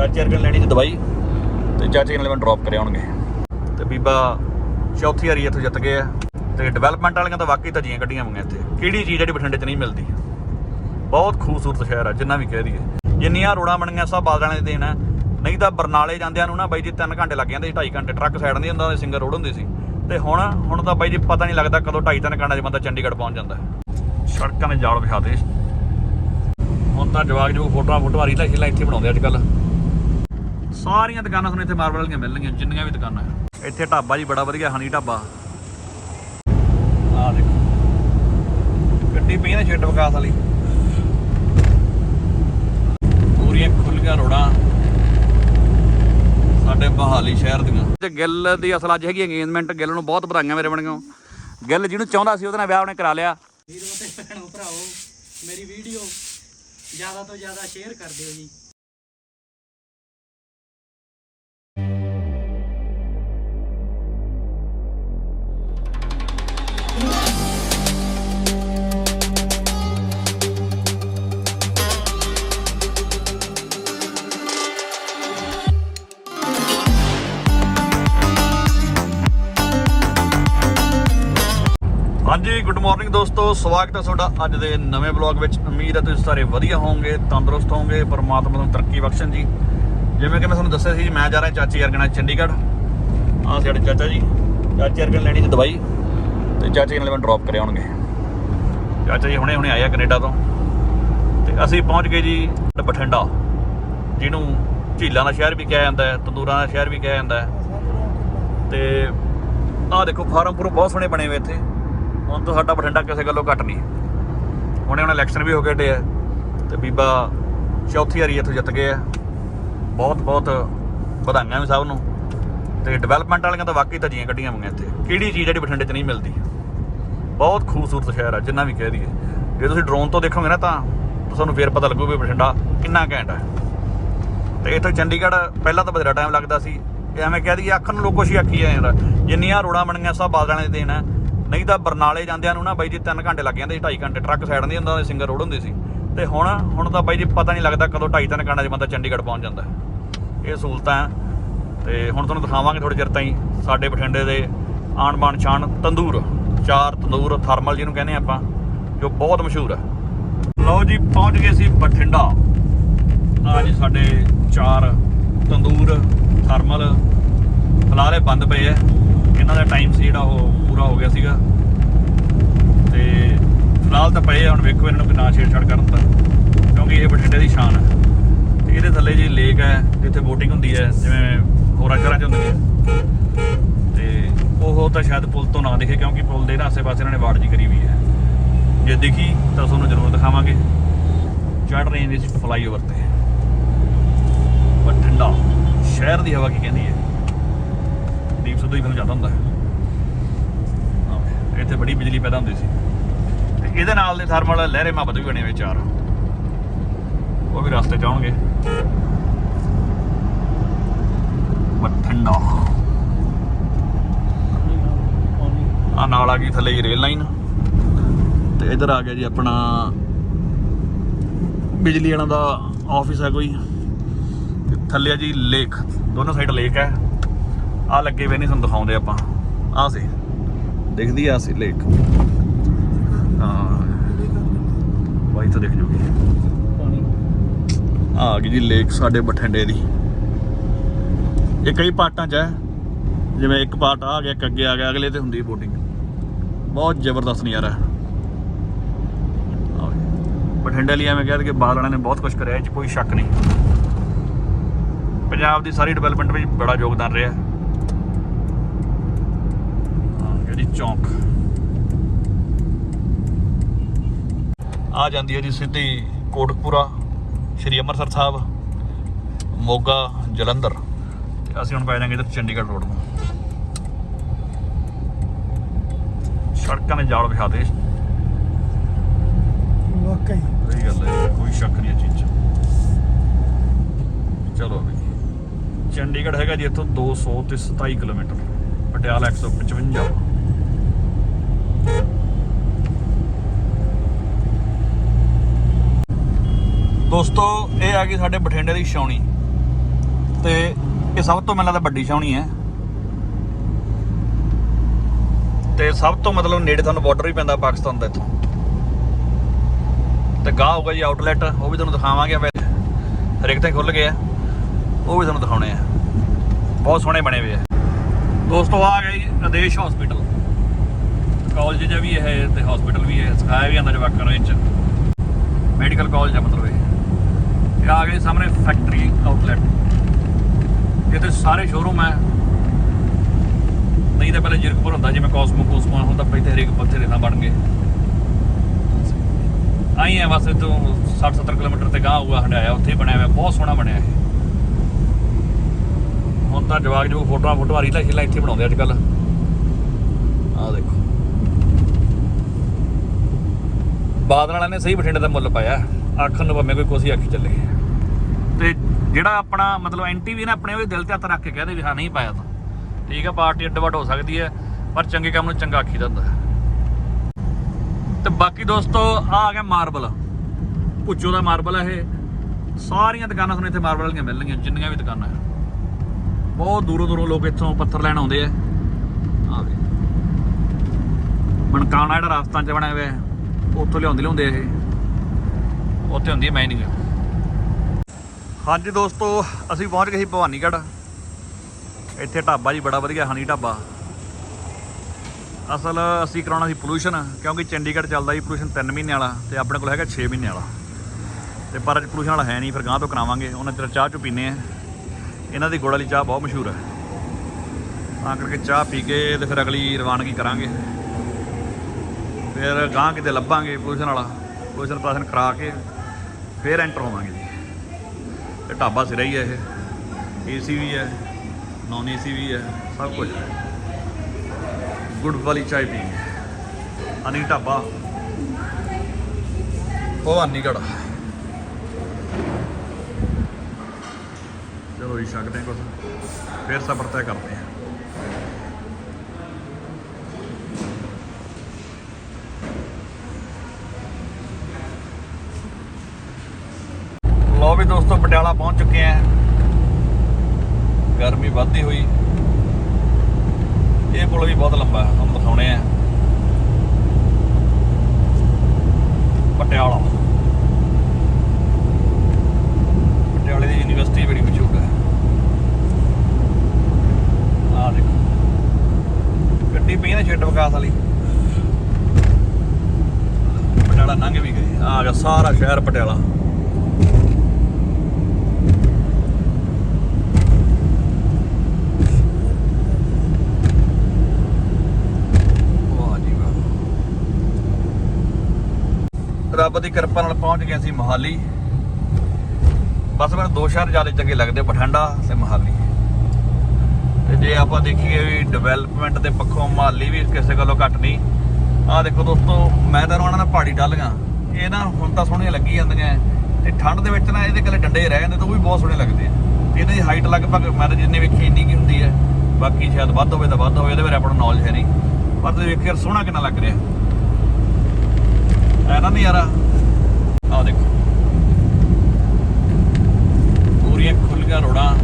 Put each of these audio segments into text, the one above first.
ਚਾਚੇ ਅਰਗਨ ਲੈਣੀ ਸੀ ਦਵਾਈ। ਤੇ ਚਾਚੇ ਨਾਲ ਮੈਨੂੰ ਡ੍ਰੌਪ ਕਰਿਆ ਆਉਣਗੇ। ਤੇ ਬੀਬਾ ਚੌਥੀ ਵਾਰੀ ਇੱਥੋਂ ਜਿੱਤ ਗਏ ਆ। ਤੇ ਡਿਵੈਲਪਮੈਂਟ ਵਾਲੀਆਂ ਤਾਂ ਵਾਕਈ ਧੱਜੀਆਂ ਕੱਢੀਆਂ ਹੋਈਆਂ ਇੱਥੇ। ਕਿਹੜੀ ਚੀਜ਼ ਜਿਹੜੀ ਬਠਿੰਡੇ 'ਚ ਨਹੀਂ ਮਿਲਦੀ? ਬਹੁਤ ਖੂਬਸੂਰਤ ਸ਼ਹਿਰ ਆ, ਜਿੰਨਾ ਵੀ ਕਹਿ ਦਈਏ। ਜਿੰਨੀਆਂ ਰੋੜਾਂ ਬਣੀਆਂ, ਸਭ ਬਾਦਲਾਂ ਦੇ ਦੇਣ। ਆ ਨਹੀਂ ਤਾਂ ਬਰਨਾਲੇ ਜਾਂਦਿਆਂ ਨੂੰ ਨਾ ਬਾਈ ਜੀ 3 ਘੰਟੇ ਲੱਗ ਜਾਂਦੇ ਸੀ 2.5 ਘੰਟੇ। ਟਰੱਕ ਸਾਈਡ ਨਹੀਂ ਹੁੰਦਾ, ਉਹਦੇ ਸਿੰਗਲ ਰੋਡ ਹੁੰਦੀ ਸੀ। ਤੇ ਹੁਣ ਹੁਣ ਤਾਂ ਬਾਈ ਜੀ ਪਤਾ ਨਹੀਂ ਲੱਗਦਾ ਕਦੋਂ 2.5 3 ਘੰਟੇ 'ਚ ਬੰਦਾ ਚੰਡੀਗੜ੍ਹ ਪਹੁੰਚ ਜਾਂਦਾ ਸੜਕਾਂ ਦੇ ਜਾਲ ਵਿਖਾਦੇ ਹੁਣ ਤਾਂ ਜਵਾਗ ਜੋ ਫੋਟੋਆਂ ਫੋਟੋਆਂ ਰੀਲਾਂ ਸ਼ੀਲਾਂ ਇੱਥੇ ਬਣਾਉਂਦੇ ਅੱਜ ਕੱਲ੍ਹ। ਸਾਰੀਆਂ ਦੁਕਾਨਾਂ ਤੁਹਾਨੂੰ ਇੱਥੇ ਮਾਰਬਲ ਵਾਲੀਆਂ ਮਿਲਣਗੀਆਂ ਜਿੰਨੀਆਂ ਵੀ ਦੁਕਾਨਾਂ ਹੈ। ਇੱਥੇ ਢਾਬਾ ਜੀ ਬੜਾ ਵਧੀਆ ਹਨੀ ਢਾਬਾ। ਆਹ ਦੇਖੋ। ਗੱਡੀ ਪਈ ਨਾ ਛੇਟ ਵਿਕਾਸ ਵਾਲੀ। ਪੂਰੀਆਂ ਖੁੱਲੀਆਂ ਰੋਡਾਂ। ਸਾਡੇ ਬਹਾਲੀ ਸ਼ਹਿਰ ਦੀਆਂ। ਤੇ ਗਿੱਲ ਦੀ ਅਸਲ ਅੱਜ ਹੈਗੀ ਅੰਗੇਜਮੈਂਟ ਗਿੱਲ ਨੂੰ ਬਹੁਤ ਵਧਾਈਆਂ ਮੇਰੇ ਬਣੀਆਂ ਗਿੱਲ ਜਿਹਨੂੰ ਚਾਹੁੰਦਾ ਸੀ ਉਹਦੇ ਨਾਲ ਵਿਆਹ ਉਹਨੇ ਕਰਾ ਲਿਆ। ਵੀਰੋ ਤੇ ਭੈਣੋ ਭਰਾਓ ਮੇਰੀ ਵੀਡੀਓ ਜ਼ਿਆਦਾ ਤੋਂ ਜ਼ਿਆਦਾ ਸ਼ੇਅਰ ਕਰ ਦਿਓ ਜੀ। ਦੋਸਤੋ, ਸਵਾਗਤ ਹੈ ਤੁਹਾਡਾ ਅੱਜ ਦੇ ਨਵੇਂ ਬਲੌਗ ਵਿੱਚ। ਉਮੀਦ ਹੈ ਤੁਸੀਂ ਸਾਰੇ ਵਧੀਆ ਹੋਵੋਗੇ, ਤੰਦਰੁਸਤ ਹੋਵੋਗੇ, ਪਰਮਾਤਮਾ ਤੁਹਾਨੂੰ ਤਰੱਕੀ ਬਖਸ਼ਣ ਜੀ। ਜਿਵੇਂ ਕਿ ਮੈਂ ਤੁਹਾਨੂੰ ਦੱਸਿਆ ਸੀ, ਮੈਂ ਜਾ ਰਿਹਾ ਚਾਚੀ ਅਰਗਣਾ ਚੰਡੀਗੜ੍ਹ। ਆਹ ਸਾਡੇ ਚਾਚਾ ਜੀ। ਚਾਚੀ ਅਰਗਣ ਲੈਣੀ ਸੀ ਦਵਾਈ, ਤੇ ਚਾਚੇ ਨਾਲ ਮੈਨੂੰ ਡ੍ਰੌਪ ਕਰੇ ਆਉਣਗੇ ਚਾਚਾ ਜੀ ਹੁਣੇ ਹੁਣੇ ਆਏ ਆ ਕੈਨੇਡਾ ਤੋਂ। ਤੇ ਅਸੀਂ ਪਹੁੰਚ ਗਏ ਜੀ ਬਠਿੰਡਾ, ਜਿਹਨੂੰ ਝੀਲਾਂ ਦਾ ਸ਼ਹਿਰ ਵੀ ਕਿਹਾ ਜਾਂਦਾ ਹੈ, ਤੰਦੂਰਾਂ ਦਾ ਸ਼ਹਿਰ ਵੀ ਕਿਹਾ ਜਾਂਦਾ ਹੈ। ਤੇ ਆਹ ਦੇਖੋ ਫਾਰਮ ਪੂਰੇ ਬਹੁਤ ਸੋਹਣੇ ਬਣੇ ਹੋਏ ਇੱਥੇ। ਹੁਣ ਤਾਂ ਸਾਡਾ ਬਠਿੰਡਾ ਕਿਸੇ ਗੱਲੋਂ ਘੱਟ ਨਹੀਂ। ਹੁਣੇ ਹੁਣ ਇਲੈਕਸ਼ਨ ਵੀ ਹੋ ਕੇ ਡੇ ਆ ਤੇ ਬੀਬਾ ਚੌਥੀ ਵਾਰੀ ਇੱਥੋਂ ਜਿੱਤ ਗਏ ਆ। ਬਹੁਤ ਬਹੁਤ ਵਧਾਈਆਂ ਵੀ ਸਭ ਨੂੰ। ਤੇ ਡਿਵੈਲਪਮੈਂਟ ਵਾਲੀਆਂ ਤਾਂ ਵਾਕਈ ਧੱਜੀਆਂ ਕੱਢੀਆਂ ਹੋਈਆਂ ਇੱਥੇ। ਕਿਹੜੀ ਚੀਜ਼ ਜਿਹੜੀ ਬਠਿੰਡੇ 'ਚ ਨਹੀਂ ਮਿਲਦੀ? ਬਹੁਤ ਖੂਬਸੂਰਤ ਸ਼ਹਿਰ ਆ, ਜਿੰਨਾ ਵੀ ਕਹਿ ਦਈਏ। ਜੇ ਤੁਸੀਂ ਡਰੋਨ ਤੋਂ ਦੇਖੋਗੇ ਨਾ ਤਾਂ ਤੁਹਾਨੂੰ ਫੇਰ ਪਤਾ ਲੱਗੂ ਵੀ ਬਠਿੰਡਾ ਕਿੰਨਾ ਘੈਂਟ ਹੈ ਤੇ ਇੱਥੋਂ ਚੰਡੀਗੜ੍ਹ ਪਹਿਲਾਂ ਤਾਂ ਬਥੇਰਾ ਟਾਈਮ ਲੱਗਦਾ ਸੀ। ਐਵੇਂ ਕਹਿ ਦਈਏ ਅੱਖ ਨੂੰ ਲੋਕੋ ਸ਼ੀ ਆਖੀ ਜਾਂਦਾ। ਜਿੰਨੀਆਂ ਰੋੜਾਂ ਬਣੀਆਂ ਸਭ ਬਾਦਲਾਂ ਦੇ ਦੇਣ। ਆ ਨਹੀਂ ਤਾਂ ਬਰਨਾਲੇ ਜਾਂਦਿਆਂ ਨੂੰ ਨਾ ਬਾਈ ਜੀ 3 ਘੰਟੇ ਲੱਗ ਜਾਂਦੇ ਸੀ 2.5 ਘੰਟੇ ਟਰੱਕ ਸਾਈਡ ਨਹੀਂ ਹੁੰਦਾ ਉਹਦੇ ਸਿੰਗਲ ਰੋਡ ਹੁੰਦੀ ਸੀ। ਤੇ ਹੁਣ ਹੁਣ ਤਾਂ ਬਾਈ ਜੀ ਪਤਾ ਨਹੀਂ ਲੱਗਦਾ ਕਦੋਂ 2.5 3 ਘੰਟੇ 'ਚ ਬੰਦਾ ਚੰਡੀਗੜ੍ਹ ਪਹੁੰਚ ਜਾਂਦਾ ਇਹ ਸਹੂਲਤਾਂ ਹੈ। ਤੇ ਹੁਣ ਤੁਹਾਨੂੰ ਦਿਖਾਵਾਂਗੇ ਥੋੜੇ ਚਿਰ ਤਾਈਂ ਸਾਡੇ ਬਠਿੰਡੇ ਦੇ ਆਣ ਬਾਣ ਸ਼ਾਨ ਤੰਦੂਰ, ਚਾਰ ਤੰਦੂਰ ਥਰਮਲ ਜਿਹਨੂੰ ਕਹਿੰਦੇ ਆਪਾਂ, ਜੋ ਬਹੁਤ ਮਸ਼ਹੂਰ ਹੈ। ਲਓ ਜੀ, ਪਹੁੰਚ ਗਏ ਸੀ ਬਠਿੰਡਾ। ਆ ਜੀ ਸਾਡੇ ਚਾਰ ਤੰਦੂਰ, ਥਰਮਲ ਫਲਾਰੇ ਬੰਦ ਪਏ ਐ ਇਹਨਾਂ ਦਾ ਟਾਈਮ ਸੀ ਜਿਹੜਾ ਉਹ ਪੂਰਾ ਹੋ ਗਿਆ ਸੀਗਾ। ਤੇ ਫਿਲਹਾਲ ਤਾਂ ਪਏ ਹੁਣ ਵੇਖੋ ਇਹਨਾਂ ਨੂੰ ਕਿੰਨਾ ਛੇੜਛਾੜ ਕਰਨ ਦਾ। ਕਿਉਂਕਿ ਇਹ ਬਠਿੰਡੇ ਦੀ ਸ਼ਾਨ ਹੈ ਤੇ ਇਹਦੇ ਥੱਲੇ ਜੀ ਲੇਕ ਹੈ, ਜਿੱਥੇ ਬੋਟਿੰਗ ਹੁੰਦੀ ਹੈ, ਜਿਵੇਂ ਹੋਰਾਂ ਘਰਾਂ 'ਚ ਹੁੰਦੀ ਹੈ। ਤੇ ਉਹ ਤਾਂ ਸ਼ਾਇਦ ਪੁਲ ਤੋਂ ਨਾ ਦਿਖੇ, ਕਿਉਂਕਿ ਪੁਲ ਦੇ ਨਾ ਆਸੇ-ਪਾਸੇ ਇਹਨਾਂ ਨੇ ਵਾੜ ਜੀ ਕਰੀ ਵੀ ਹੈ। ਜੇ ਦਿਖੀ ਤਾਂ ਤੁਹਾਨੂੰ ਜ਼ਰੂਰ ਦਿਖਾਵਾਂਗੇ। ਚੜ ਰਹੇ ਨੇ ਇਸ ਫਲਾਈਓਵਰ ਤੇ। ਬਠਿੰਡਾ ਸ਼ਹਿਰ ਦੀ ਹਵਾ ਕੀ ਕਹਿੰਦੀ ਹੈ? ਦੀਪ ਸਿੱਧੂ ਹੀ ਫਿਲਮ ਜਾਂਦਾ ਹੁੰਦਾ ਹੈ। ਇੱਥੇ ਬੜੀ ਬਿਜਲੀ ਪੈਦਾ ਹੁੰਦੀ ਸੀ। ਤੇ ਇਹਦੇ ਨਾਲ ਦੇ ਥਰਮਲ ਲਹਿਰੇ ਮੁਹੱਬਤ ਵੀ ਬਣੇ ਹੋਏ ਚਾਰ। ਉਹ ਵੀ ਰਸਤੇ ਚ ਆਉਣਗੇ। ਬਠਿੰਡਾ ਆ ਨਾਲ ਆ ਗਈ ਥੱਲੇ ਹੀ ਰੇਲ ਲਾਈਨ ਤੇ ਇਧਰ ਆ ਗਿਆ ਜੀ ਆਪਣਾ ਬਿਜਲੀ ਵਾਲਾ ਦਾ ਆਫਿਸ ਹੈ ਕੋਈ। ਤੇ ਥੱਲੇ ਆ ਜੀ ਲੇਕ ਦੋਨੋਂ ਸਾਈਡ ਲੇਕ ਹੈ ਆ ਲੱਗੇ ਵੇ ਨਹੀਂ ਤੁਹਾਨੂੰ ਦਿਖਾਉਂਦੇ ਆਪਾਂ। ਆ ਸੀ। ਦਿਖਦੀ ਆ ਸੀ ਲੇਕ ਹਾਂ। ਤਾਂ ਦਿਖ ਜੂਗੀ। ਆ ਆ ਗਈ ਜੀ ਲੇਕ ਸਾਡੇ ਬਠਿੰਡੇ ਦੀ। ਇਹ ਕਈ ਪਾਰਟਾਂ 'ਚ ਹੈ। ਜਿਵੇਂ ਇੱਕ ਪਾਰਟ ਆ ਗਿਆ, ਇੱਕ ਅੱਗੇ ਆ ਗਿਆ, ਅਗਲੇ ਤੇ ਹੁੰਦੀ ਬੋਟਿੰਗ। ਬਹੁਤ ਜ਼ਬਰਦਸਤ ਨਜ਼ਾਰਾ। ਹੈ ਬਠਿੰਡੇ ਲਈ ਐਵੇਂ ਕਹਿੰਦੇ ਕਿ ਬਾਦਲਾਂ ਨੇ ਬਹੁਤ ਕੁਝ ਕਰਿਆ, ਇਹ 'ਚ ਕੋਈ ਸ਼ੱਕ ਨਹੀਂ। ਪੰਜਾਬ ਦੀ ਸਾਰੀ ਡਿਵੈਲਪਮੈਂਟ ਵਿੱਚ ਬੜਾ ਯੋਗਦਾਨ ਰਿਹਾ ਹਾਂ ਜਿਹੜੀ ਚੌਂਕ। ਆ ਜਾਂਦੀ ਹੈ ਜੀ ਸਿੱਧੀ ਕੋਟਕਪੂਰਾ ਸ਼੍ਰੀ ਅੰਮ੍ਰਿਤਸਰ ਸਾਹਿਬ ਮੋਗਾ ਜਲੰਧਰ। ਤੇ ਅਸੀਂ ਹੁਣ ਪੈ ਜਾਾਂਗੇ ਇੱਧਰ ਚੰਡੀਗੜ੍ਹ ਰੋਡ ਨੂੰ। ਸੜਕਾਂ ਦੇ ਜਾਲ ਵਿਖਾਦੇ ਵਾਕਈ। ਸਹੀ ਗੱਲ ਹੈ ਕੋਈ ਸ਼ੱਕ ਨਹੀਂ ਇਹ ਚੀਜ਼ ਚਲੋ ਵੀ। ਚੰਡੀਗੜ੍ਹ ਹੈਗਾ ਜੀ ਇੱਥੋਂ 200 ਤੇ 27 ਕਿਲੋਮੀਟਰ ਪਟਿਆਲਾ 155 ਦੋਸਤੋ, ਇਹ ਆ ਗਈ ਸਾਡੇ ਬਠਿੰਡੇ ਦੀ ਛਾਉਣੀ। ਤੇ ਇਹ ਸਭ ਤੋਂ ਮੈਨੂੰ ਲੱਗਦਾ ਵੱਡੀ ਛਾਉਣੀ ਹੈ। ਤੇ ਸਭ ਤੋਂ ਮਤਲਬ ਨੇੜੇ ਤੁਹਾਨੂੰ ਬਾਰਡਰ ਵੀ ਪੈਂਦਾ ਪਾਕਿਸਤਾਨ ਦਾ ਇੱਥੋਂ। ਤੇ ਗਾਹ ਹੋਊਗਾ ਜੀ ਆਊਟਲੈਟ ਉਹ ਵੀ ਤੁਹਾਨੂੰ ਦਿਖਾਵਾਂਗੇ ਵੈਸੇ ਹਰੇਕ ਤੇ ਖੁੱਲ ਗਿਆ ਉਹ ਵੀ ਤੁਹਾਨੂੰ ਦਿਖਾਉਣੇ ਆ। ਬਹੁਤ ਸੋਹਣੇ ਬਣੇ ਹੋਏ ਆ। ਦੋਸਤੋ, ਆ ਗਿਆ ਜੀ ਆਦੇਸ਼ ਹਸਪੀਟਲ ਕਾਲਜ ਜਿਹਾ ਵੀ ਹੈ ਤੇ ਹਸਪੀਟਲ ਵੀ ਹੈ ਸਿਖਾਇਆ ਵੀ ਜਾਂਦਾ ਜਵਾਕਾਂ ਨੂੰ ਇਹ ਚ। ਮੈਡੀਕਲ ਕਾਲਜ ਆ ਮਤਲਬ ਇਹ। ਇਹ ਆ ਸਾਹਮਣੇ ਫੈਕਟਰੀ ਆਊਟਲੈਟ ਇੱਥੇ ਸਾਰੇ ਸ਼ੋਰੂਮ ਹੈ ਨਹੀਂ ਤਾਂ ਪਹਿਲੇ ਜਿਰਕਪੁਰ ਹੁੰਦਾ, ਜਿਵੇਂ ਕਾਸਮੋ ਕੋਸਮੋ ਹੁਣ ਤਾਂ ਇੱਥੇ ਹਰੇਕ ਪੱਥੇ ਰਹਿਣਾ ਬਣ ਗਏ। ਆਈ ਹੈ ਬਸ ਤੋਂ 60 70 ਕਿਲੋਮੀਟਰ ਤੇ ਗਾਂ ਹੋਊਗਾ ਹੰਡਾਇਆ, ਉੱਥੇ ਬਣਿਆ ਹੋਇਆ, ਬਹੁਤ ਸੋਹਣਾ ਬਣਿਆ ਇਹ। ਹੁਣ ਤਾਂ ਜਵਾਗ ਜੋ ਫੋਟੋਆਂ ਫੋਟੋਆਂ ਰੀਲਾਂ ਸ਼ੀਲਾਂ ਇੱਥੇ ਬਣਾਉਂਦੇ ਅੱਜ ਕੱਲ ਆਹ ਦੇਖੋ। ਬਾਦਲ ਵਾਲਿਆਂ ਨੇ ਸਹੀ ਬਠਿੰਡੇ ਦਾ ਮੁੱਲ ਪਾਇਆ। ਆਖਣ ਨੂੰ ਭਾਵੇਂ ਕੋਈ ਕੋਸੀ ਆਖੀ ਚੱਲੇ। ਤੇ ਜਿਹੜਾ ਆਪਣਾ ਮਤਲਬ ਐਂਟੀ ਵੀ ਨਾ ਆਪਣੇ ਉਹਦੇ ਦਿਲ ਤੇ ਹੱਥ ਰੱਖ ਕੇ ਕਹਦੇ ਵੀ ਹਾਂ, ਨਹੀਂ ਪਾਇਆ ਤਾਂ। ਠੀਕ ਆ, ਪਾਰਟੀ ਅੱਡ ਵੱਡ ਹੋ ਸਕਦੀ ਹੈ, ਪਰ ਚੰਗੇ ਕੰਮ ਨੂੰ ਚੰਗਾ ਆਖੀ ਦਿੰਦਾ ਹੁੰਦਾ ਤੇ ਬਾਕੀ ਦੋਸਤੋ, ਆ ਆ ਗਿਆ ਮਾਰਬਲ। ਭੁੱਚੋ ਦਾ ਮਾਰਬਲ ਹੈ ਇਹ। ਸਾਰੀਆਂ ਦੁਕਾਨਾਂ ਤੁਹਾਨੂੰ ਇੱਥੇ ਮਾਰਬਲ ਵਾਲੀਆਂ ਮਿਲਣਗੀਆਂ, ਜਿੰਨੀਆਂ ਵੀ ਦੁਕਾਨਾਂ ਹੈ ਬਹੁਤ ਦੂਰੋਂ ਦੂਰੋਂ ਲੋਕ ਇੱਥੋਂ ਪੱਥਰ ਲੈਣ ਆਉਂਦੇ ਆ। ਆ ਵੇ। ਮਨਕਾਣਾ ਜਿਹੜਾ ਰਾਜਸਥਾਨ ਚ ਬਣਿਆ ਹੋਇਆ ਹੈ, ਉੱਥੋਂ ਲਿਆਉਂਦੇ ਲਿਆਉਂਦੇ ਇਹ। ਉੱਥੇ ਹੁੰਦੀ ਹੈ ਮਾਈਨਿੰਗ ਹਾਂਜੀ ਦੋਸਤੋ, ਅਸੀਂ ਪਹੁੰਚ ਗਏ ਸੀ ਭਵਾਨੀਗੜ੍ਹ। ਇੱਥੇ ਢਾਬਾ ਜੀ ਬੜਾ ਵਧੀਆ, ਹਨੀ ਢਾਬਾ। ਅਸਲ ਅਸੀਂ ਕਰਾਉਣਾ ਸੀ ਪੋਲੂਸ਼ਨ ਕਿਉਂਕਿ ਚੰਡੀਗੜ੍ਹ ਚੱਲਦਾ ਜੀ ਪੋਲੂਸ਼ਨ 3 ਮਹੀਨੇ ਵਾਲਾ ਤੇ ਆਪਣੇ ਕੋਲ ਹੈਗਾ 6 ਮਹੀਨੇ ਵਾਲਾ। ਤੇ ਪਰ ਅੱਜ ਪੋਲੂਸ਼ਨ ਵਾਲਾ ਹੈ ਨਹੀਂ, ਫਿਰ ਗਾਂ ਤੋਂ ਕਰਾਵਾਂਗੇ। ਉਹਨਾਂ ਚਿਰ ਚਾਹ ਚੁ ਪੀਨੇ ਆ। ਇਹਨਾਂ ਦੀ ਗੁੜ ਵਾਲੀ ਚਾਹ ਬਹੁਤ ਮਸ਼ਹੂਰ ਹੈ। ਤਾਂ ਕਰਕੇ ਚਾਹ ਪੀ ਕੇ ਤੇ ਫਿਰ ਅਗਲੀ ਰਵਾਨਗੀ ਕਰਾਂਗੇ। ਫਿਰ ਗਾਂ ਕਿਤੇ ਲੱਭਾਂਗੇ ਪੋਲੂਸ਼ਨ ਵਾਲਾ। ਪੋਲੂਸ਼ਨ ਪਾਸਨ ਕਰਾ ਕੇ ਫਿਰ ਐਂਟਰ ਹੋਵਾਂਗੇ ਜੀ। ਤੇ ਢਾਬਾ ਸਿਰਾ ਹੀ ਹੈ ਇਹ ਏਸੀ ਵੀ ਹੈ ਨਾਨ ਏਸੀ ਵੀ ਹੈ ਸਭ ਕੁਝ ਹੈ ਗੁੜ ਵਾਲੀ ਚਾਹ ਪੀਂਗੇ ਅਨੀ ਢਾਬਾ ਭਵਾਨੀਗੜ੍ਹ ਚਲੋ ਜੀ ਛਕਦੇ ਹਾਂ ਕੁਛ ਫਿਰ ਸਫ਼ਰ ਤੈਅ ਕਰਦੇ ਹਾਂ ਪਟਿਆਲਾ ਪਹੁੰਚ ਚੁੱਕੇ ਆਂ। ਗਰਮੀ ਵੱਧਦੀ ਹੋਈ। ਇਹ ਪੁਲ ਵੀ ਬਹੁਤ ਲੰਬਾ ਹੈ, ਤੁਹਾਨੂੰ ਦਿਖਾਉਣੇ ਆ। ਪਟਿਆਲਾ। ਪਟਿਆਲੇ ਦੀ ਯੂਨੀਵਰਸਿਟੀ ਬੜੀ ਮਸ਼ਹੂਰ ਹੈ। ਆਹ ਦੇਖੋ। ਗੱਡੀ ਪਈ ਨਾ ਛੇਟ ਵਿਕਾਸ ਵਾਲੀ। ਪਟਿਆਲਾ ਲੰਘ ਵੀ ਗਈ। ਆ ਗਿਆ ਸਾਰਾ ਸ਼ਹਿਰ ਪਟਿਆਲਾ। ਰੱਬ ਦੀ ਕਿਰਪਾ ਨਾਲ ਪਹੁੰਚ ਗਏ ਅਸੀਂ ਮੋਹਾਲੀ। ਬਸ ਮੈਨੂੰ ਦੋ ਸ਼ਹਿਰ ਜ਼ਿਆਦਾ ਚੰਗੇ ਲੱਗਦੇ, ਬਠਿੰਡਾ ਤੇ ਮੋਹਾਲੀ। ਤੇ ਜੇ ਆਪਾਂ ਦੇਖੀਏ ਵੀ ਡਿਵੈਲਪਮੈਂਟ ਦੇ ਪੱਖੋਂ ਮੋਹਾਲੀ ਵੀ ਕਿਸੇ ਗੱਲੋਂ ਘੱਟ ਨਹੀਂ। ਆਹ ਦੇਖੋ ਦੋਸਤੋ, ਮੈਂ ਤਾਂ ਉਹਨਾਂ ਨਾਲ ਪਹਾੜੀ ਡਾਲੀਆਂ ਇਹ ਨਾ ਹੁਣ ਤਾਂ ਸੋਹਣੀਆਂ ਲੱਗੀ ਜਾਂਦੀਆਂ। ਤੇ ਠੰਡ ਦੇ ਵਿੱਚ ਨਾ ਇਹਦੇ ਕੱਲੇ ਡੰਡੇ ਰਹਿ ਜਾਂਦੇ, ਤਾਂ ਉਹ ਵੀ ਬਹੁਤ ਸੋਹਣੇ ਲੱਗਦੇ ਆ। ਤੇ ਇਹਨਾਂ ਦੀ ਹਾਈਟ ਲਗਭਗ ਮੈਂ ਤਾਂ ਜਿੰਨੇ ਵੇਖੀ ਇੰਨੀ ਕੀ ਹੁੰਦੀ ਹੈ। ਬਾਕੀ ਸ਼ਾਇਦ ਵੱਧ ਹੋਵੇ ਤਾਂ ਵੱਧ ਹੋਵੇ, ਇਹਦੇ ਬਾਰੇ ਆਪਣਾ ਨੌਲੇਜ ਹੈ ਨਹੀਂ। ਪਰ ਤੁਸੀਂ ਵੇਖਿਆ ਸੋਹਣਾ ਕਿੰਨਾ ਲੱਗ ਰਿਹਾ। ਐ ਨਾ ਨਜ਼ਾਰਾ? ਆਹ ਦੇਖੋ। ਪੂਰੀਆਂ ਖੁੱਲੀਆਂ ਰੋੜਾਂ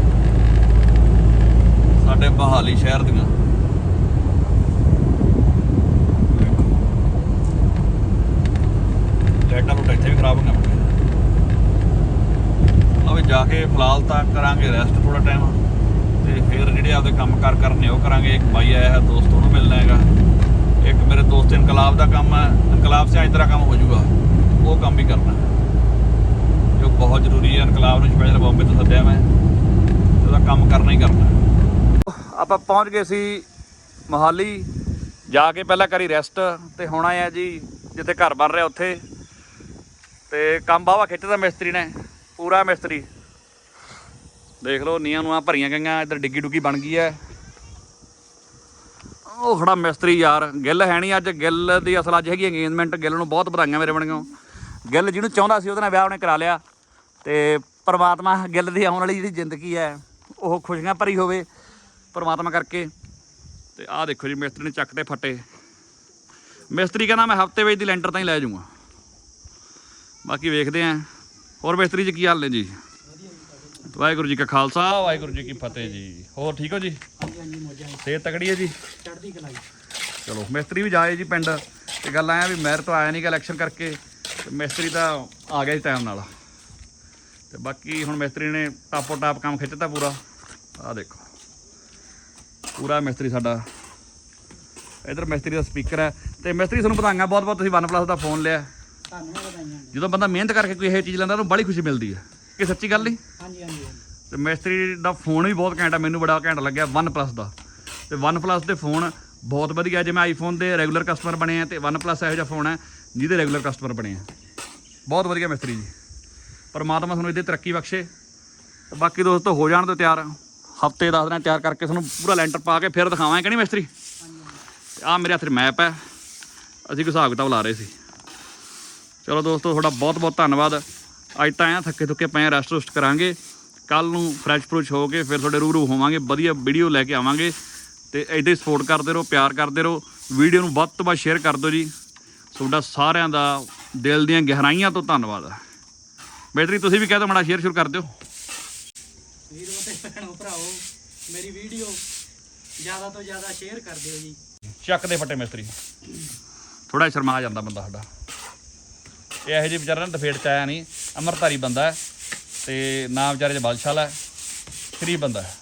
ਸਾਡੇ ਬਹਾਲੀ ਸ਼ਹਿਰ ਦੀਆਂ। ਦੇਖੋ। ਲਾਈਟਾਂ ਲੂਟਾਂ ਇੱਥੇ ਵੀ ਖਰਾਬ ਹੋ ਗਈਆਂ ਆ ਜਾ ਕੇ ਫਿਲਹਾਲ ਤਾਂ ਕਰਾਂਗੇ ਰੈਸਟ ਥੋੜਾ ਟਾਈਮ ਤੇ ਫਿਰ ਜਿਹੜੇ ਆਪਦੇ ਕੰਮ ਕਾਰ ਕਰਨੇ ਉਹ ਕਰਾਂਗੇ। ਇੱਕ ਬਾਈ ਆਇਆ ਹੈ, ਦੋਸਤ, ਉਹਨੂੰ ਮਿਲਣਾ ਹੈਗਾ। ਇੱਕ ਮੇਰੇ ਦੋਸਤ ਇਨਕਲਾਬ ਦਾ ਕੰਮ ਹੈ, ਇਨਕਲਾਬ ਸੇ ਇਤਰਾ ਕੰਮ ਹੋ ਜਾਊਗਾ ਉਹ ਕੰਮ ਵੀ ਕਰਨਾ ਜੋ ਬਹੁਤ ਜ਼ਰੂਰੀ ਹੈ, ਇਨਕਲਾਬ ਨੂੰ ਸਪੈਸ਼ਲ ਬੰਬੇ ਤੋਂ ਸੱਦਿਆ ਮੈਂ। ਉਹਦਾ ਕੰਮ ਕਰਨਾ ਹੀ ਕਰਨਾ ਆਪਾਂ ਪਹੁੰਚ ਗਏ ਸੀ ਮੋਹਾਲੀ। ਜਾ ਕੇ ਪਹਿਲਾਂ ਕਰੀ ਰੈਸਟ ਤੇ ਹੁਣ ਆਏ ਜੀ, ਜਿੱਥੇ ਘਰ ਬਣ ਰਿਹਾ ਉੱਥੇ। ਤੇ ਕੰਮ ਬਾਵਾ ਖਿੱਚਦਾ ਮਿਸਤਰੀ ਨੇ, ਪੂਰਾ ਮਿਸਤਰੀ। ਦੇਖ ਲਓ ਨੀਆਂ ਨੂੰ ਆ ਭਰੀਆਂ ਗਈਆਂ, ਇੱਧਰ ਡਿੱਗੀ ਡੁੱਗੀ ਬਣ ਗਈ ਹੈ। ਉਹ ਖੜਾ ਮਿਸਤਰੀ ਯਾਰ, ਗਿੱਲ ਹੈ ਨਹੀਂ ਅੱਜ, ਗਿੱਲ ਦੀ ਅਸਲ ਅੱਜ ਹੈਗੀ ਅੰਗੇਜਮੈਂਟ ਗਿੱਲ ਨੂੰ ਬਹੁਤ ਵਧਾਈਆਂ ਮੇਰੇ ਬਣਿਓ ਗਿੱਲ ਜਿਹਨੂੰ ਚਾਹੁੰਦਾ ਸੀ ਉਹਦੇ ਨਾਲ ਵਿਆਹ ਉਹਨੇ ਕਰਾ ਲਿਆ ਤੇ ਪਰਮਾਤਮਾ ਗਿੱਲ ਦੀ ਆਉਣ ਵਾਲੀ ਜਿਹੜੀ ਜ਼ਿੰਦਗੀ ਹੈ, ਉਹ ਖੁਸ਼ੀਆਂ ਭਰੀ ਹੋਵੇ ਪਰਮਾਤਮਾ ਕਰਕੇ। ਤੇ ਆਹ ਦੇਖੋ ਜੀ, ਮਿਸਤਰੀ ਨੇ ਚੱਕ ਤੇ ਫੱਟੇ। ਮਿਸਤਰੀ ਕਹਿੰਦਾ, ਮੈਂ ਹਫ਼ਤੇ ਵਿੱਚ ਦੀ ਲੈਂਟਰ ਤਾਂ ਹੀ ਲੈ ਜਾਊਂਗਾ। ਬਾਕੀ ਵੇਖਦੇ ਆਂ। ਹੋਰ ਮਿਸਤਰੀ ਜੀ ਕੀ ਹਾਲ ਨੇ ਜੀ? ਵਾਹਿਗੁਰੂ ਜੀ ਕਾ ਖਾਲਸਾ ਵਾਹਿਗੁਰੂ ਜੀ ਕੀ ਫਤਿਹ ਜੀ। ਹੋਰ ਠੀਕ ਹੋ ਜੀ? ਸਿਹਤ ਤਕੜੀ ਹੈ ਜੀ? ਚੜ੍ਹਦੀ ਕਲਾਈ ਚਲੋ ਮਿਸਤਰੀ ਵੀ ਜਾਏ ਜੀ ਪਿੰਡ। ਤੇ ਗੱਲ ਆਇਆ ਵੀ ਮਹਿਰ ਤੋਂ ਆਇਆ ਨਹੀਂ ਗਾ ਇਲੈਕਸ਼ਨ ਕਰਕੇ ਤੇ ਮਿਸਤਰੀ ਤਾਂ ਆ ਗਿਆ ਜੀ ਟਾਈਮ ਨਾਲ। ਤੇ ਬਾਕੀ ਹੁਣ ਮਿਸਤਰੀ ਨੇ ਟਾਪੋ ਟਾਪ ਕੰਮ ਖਿੱਚਤਾ ਪੂਰਾ। ਆ ਦੇਖੋ। ਪੂਰਾ ਮਿਸਤਰੀ ਸਾਡਾ। ਇਧਰ ਮਿਸਤਰੀ ਦਾ ਸਪੀਕਰ ਹੈ। ਤੇ ਮਿਸਤਰੀ ਤੁਹਾਨੂੰ ਵਧਾਈਆਂ ਬਹੁਤ ਬਹੁਤ ਤੁਸੀਂ OnePlus ਦਾ ਫੋਨ ਲਿਆ। ਜਦੋਂ ਬੰਦਾ ਮਿਹਨਤ ਕਰਕੇ ਕੋਈ ਇਹ ਚੀਜ਼ ਲੈਂਦਾ ਉਹਨੂੰ ਬੜੀ ਖੁਸ਼ੀ ਮਿਲਦੀ ਹੈ। ਕਿ ਸੱਚੀ ਗੱਲ ਨਹੀਂ ਹਾਂਜੀ ਹਾਂਜੀ। ਤੇ ਮਿਸਤਰੀ ਦਾ ਫੋਨ ਵੀ ਬਹੁਤ ਘੈਂਟ ਆ ਮੈਨੂੰ ਬੜਾ ਘੈਂਟ ਲੱਗਿਆ OnePlus ਦਾ। ਤੇ OnePlus ਦੇ ਫੋਨ ਬਹੁਤ ਵਧੀਆ ਜਿਵੇਂ ਆਈਫੋਨ ਦੇ ਰੈਗੂਲਰ ਕਸਟਮਰ ਬਣੇ ਆ ਤੇ OnePlus ਇਹੋ ਜਿਹਾ ਫੋਨ ਹੈ ਜਿਹਦੇ ਰੈਗੂਲਰ ਕਸਟਮਰ ਬਣੇ ਆ। ਬਹੁਤ ਵਧੀਆ ਮਿਸਤਰੀ ਜੀ। ਪਰਮਾਤਮਾ ਤੁਹਾਨੂੰ ਇਹਦੇ ਤਰੱਕੀ ਬਖਸ਼ੇ। ਤੇ ਬਾਕੀ ਦੋਸਤੋ ਹੋ ਜਾਣ ਤੋਂ ਤਿਆਰ। ਹਫ਼ਤੇ 10 ਦਿਨਾਂ ਤਿਆਰ ਕਰਕੇ ਤੁਹਾਨੂੰ ਪੂਰਾ ਲੈਂਟਰ ਪਾ ਕੇ ਫਿਰ ਦਿਖਾਵਾਂਗੇ ਕਿ ਨਹੀਂ ਮਿਸਤਰੀ? ਹਾਂਜੀ ਹਾਂਜੀ। ਆ ਮੇਰੇ ਹੱਥ 'ਚ ਮੈਪ ਹੈ। ਅਸੀਂ ਹਿਸਾਬ ਕਿਤਾਬ ਲਾ ਰਹੇ ਸੀ। ਚਲੋ ਦੋਸਤੋ ਤੁਹਾਡਾ ਬਹੁਤ ਬਹੁਤ ਧੰਨਵਾਦ। ਅੱਜ ਤਾਂ ਆਇਆ ਥੱਕੇ ਥੁੱਕੇ ਪਏ ਰੈਸਟ ਰੁਸਟ ਕਰਾਂਗੇ। ਕੱਲ ਨੂੰ ਫਰੈਸ਼ ਫਰੂਸ਼ ਹੋ ਕੇ ਫਿਰ ਤੁਹਾਡੇ ਰੂਰੂ ਹੋਵਾਂਗੇ ਵਧੀਆ ਵੀਡੀਓ ਲੈ ਕੇ ਆਵਾਂਗੇ। ਤੇ ਐਡੇ ਸਪੋਰਟ ਕਰਦੇ ਰਹੋ ਪਿਆਰ ਕਰਦੇ ਰਹੋ। ਵੀਡੀਓ ਨੂੰ ਵੱਧ ਤੋਂ ਵੱਧ ਸ਼ੇਅਰ ਕਰ ਦਿਓ ਜੀ। ਤੁਹਾਡਾ ਸਾਰਿਆਂ ਦਾ ਦਿਲ ਦੀਆਂ ਗਹਿਰਾਈਆਂ ਤੋਂ ਧੰਨਵਾਦ। ਬੈਟਰੀ ਤੁਸੀਂ ਵੀ ਕਹਿ ਦਿਓ ਮਾੜਾ ਸ਼ੇਅਰ ਸ਼ੁਰੂ ਕਰ ਦਿਓ। ਵੀਰੋ ਤੇ ਭੈਣੋ ਭਰਾਓ ਮੇਰੀ ਵੀਡੀਓ ਜ਼ਿਆਦਾ ਤੋਂ ਜ਼ਿਆਦਾ ਸ਼ੇਅਰ ਕਰ ਦਿਓ ਜੀ। ਚੱਕ ਦੇ ਫੱਟੇ ਮਿਸਤਰੀ। ਥੋੜਾ ਸ਼ਰਮਾ ਜਾਂਦਾ ਬੰਦਾ ਸਾਡਾ। ਇਹ ਇਹੋ ਜਿਹੇ ਵਿਚਾਰਾ ਨਾ ਦਫੇੜ ਚ ਆਇਆ ਨਹੀਂ। ਅਮਰਤਾਰੀ ਬੰਦਾ ਹੈ ਤੇ ਨਾਮ ਵਿਚਾਰੇ ਚ ਬਲਸ਼ਾਲ ਹੈ ਫਰੀ ਬੰਦਾ ਹੈ।